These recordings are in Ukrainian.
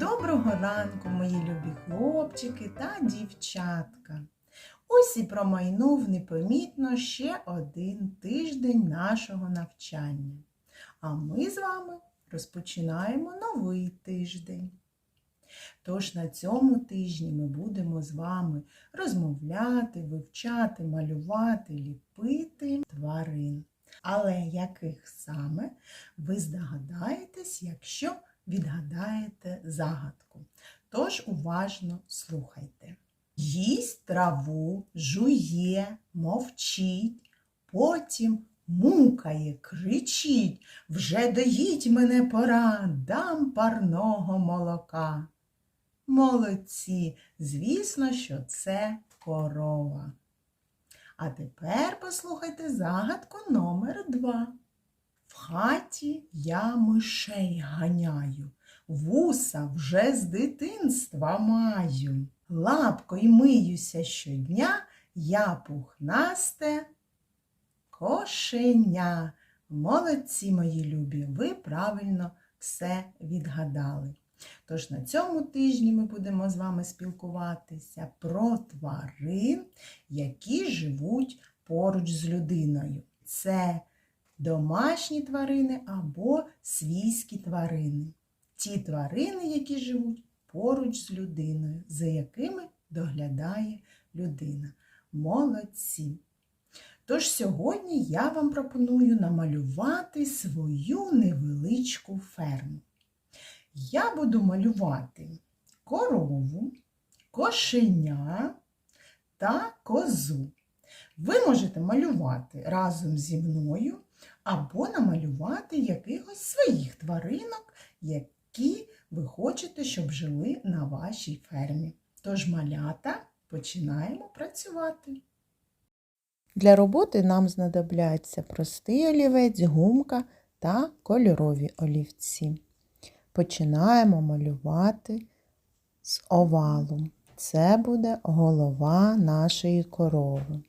Доброго ранку, мої любі хлопчики та дівчатка. Ось і промайнув непомітно ще один тиждень нашого навчання. А ми з вами розпочинаємо новий тиждень. Тож на цьому тижні ми будемо з вами розмовляти, вивчати, малювати, ліпити тварин. Але яких саме ви здогадаєтесь, якщо відгадаєте загадку. Тож уважно слухайте. Їсть траву, жує, мовчить, потім мукає, кричить, вже доїть мене пора, дам парного молока. Молодці, звісно, що це корова. А тепер послухайте загадку номер два. В хаті я мишей ганяю, вуса вже з дитинства маю. Лапкою миюся щодня, я пухнасте кошеня. Молодці, мої любі, ви правильно все відгадали. Тож на цьому тижні ми будемо з вами спілкуватися про тварин, які живуть поруч з людиною. Це домашні тварини або свійські тварини. Ті тварини, які живуть поруч з людиною, за якими доглядає людина. Молодці! Тож сьогодні я вам пропоную намалювати свою невеличку ферму. Я буду малювати корову, кошеня та козу. Ви можете малювати разом зі мною або намалювати якихось своїх тваринок, які ви хочете, щоб жили на вашій фермі. Тож, малята, починаємо працювати. Для роботи нам знадобляться простий олівець, гумка та кольорові олівці. Починаємо малювати з овалу. Це буде голова нашої корови.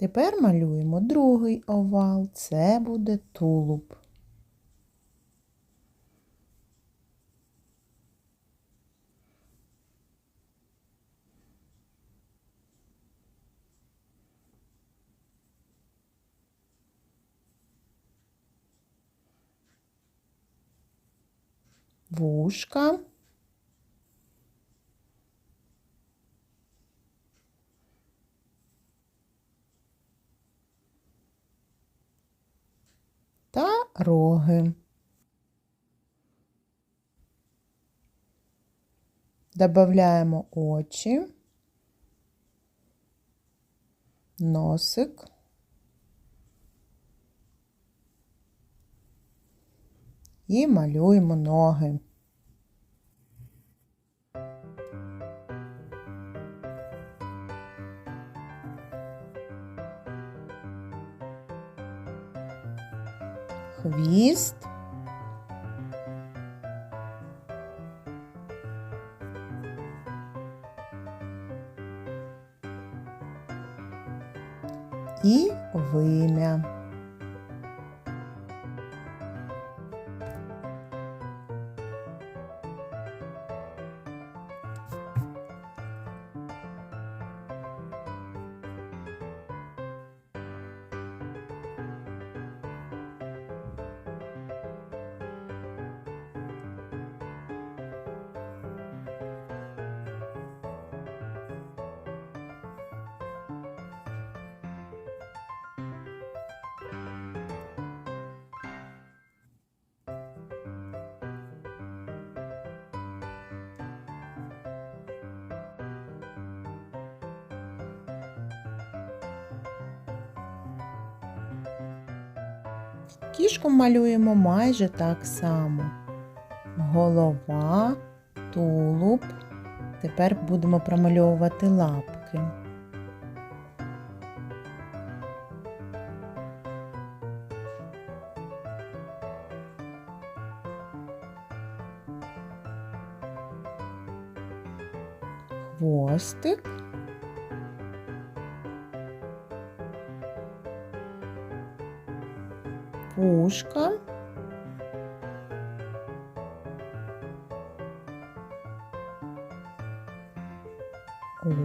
Тепер малюємо другий овал, це буде тулуб. Вушка. та роги. Добавляємо очі, носик. І малюємо ноги. Хвіст. І вим'я. Кішку малюємо майже так само. Голова, тулуб. Тепер будемо промальовувати лапки. Хвостик. вушка.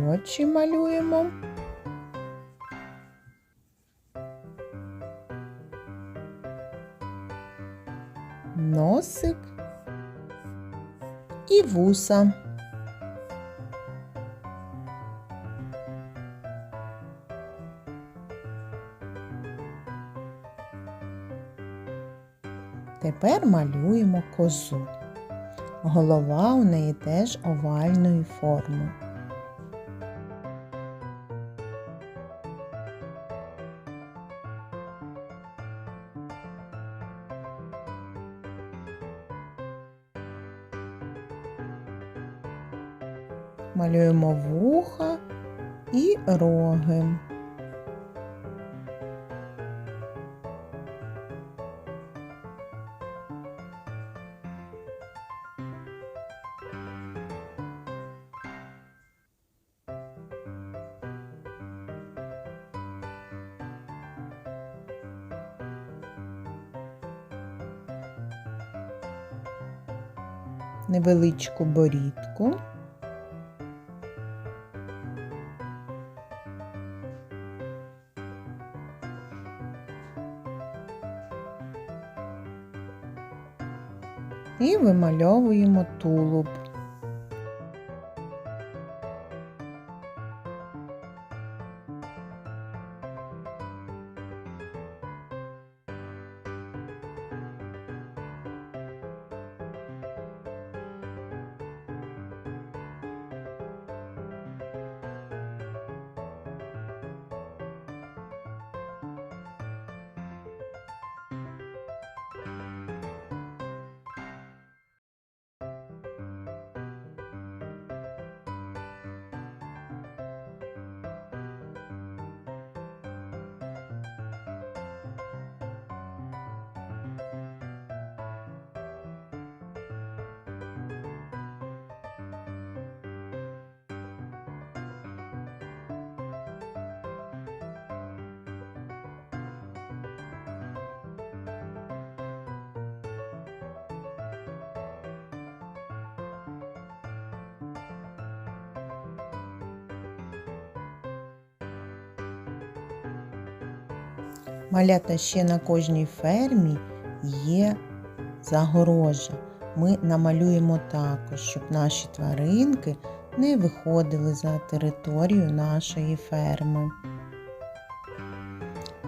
Очі малюємо. Носик і вуса. Тепер малюємо козу. Голова у неї теж овальної форми. Малюємо вуха і роги. Невеличку борідку. І вимальовуємо тулуб. Малята ще на кожній фермі є загорожа. Ми намалюємо також, щоб наші тваринки не виходили за територію нашої ферми.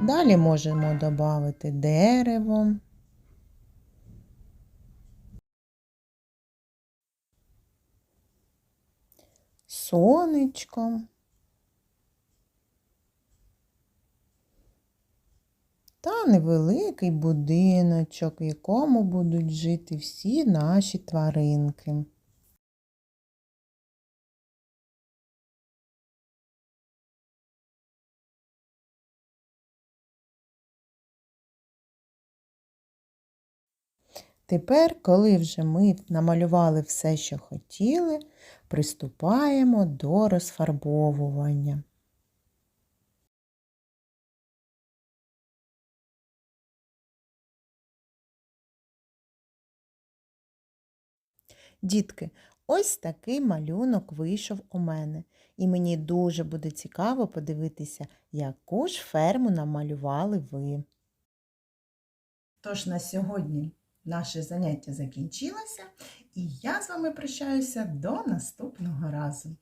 Далі можемо додати дерево. Сонечко. та невеликий будиночок, в якому будуть жити всі наші тваринки. Тепер, коли вже ми намалювали все, що хотіли, приступаємо до розфарбовування. Дітки, ось такий малюнок вийшов у мене, і мені дуже буде цікаво подивитися, яку ж ферму намалювали ви. Тож на сьогодні наше заняття закінчилося, і я з вами прощаюся до наступного разу.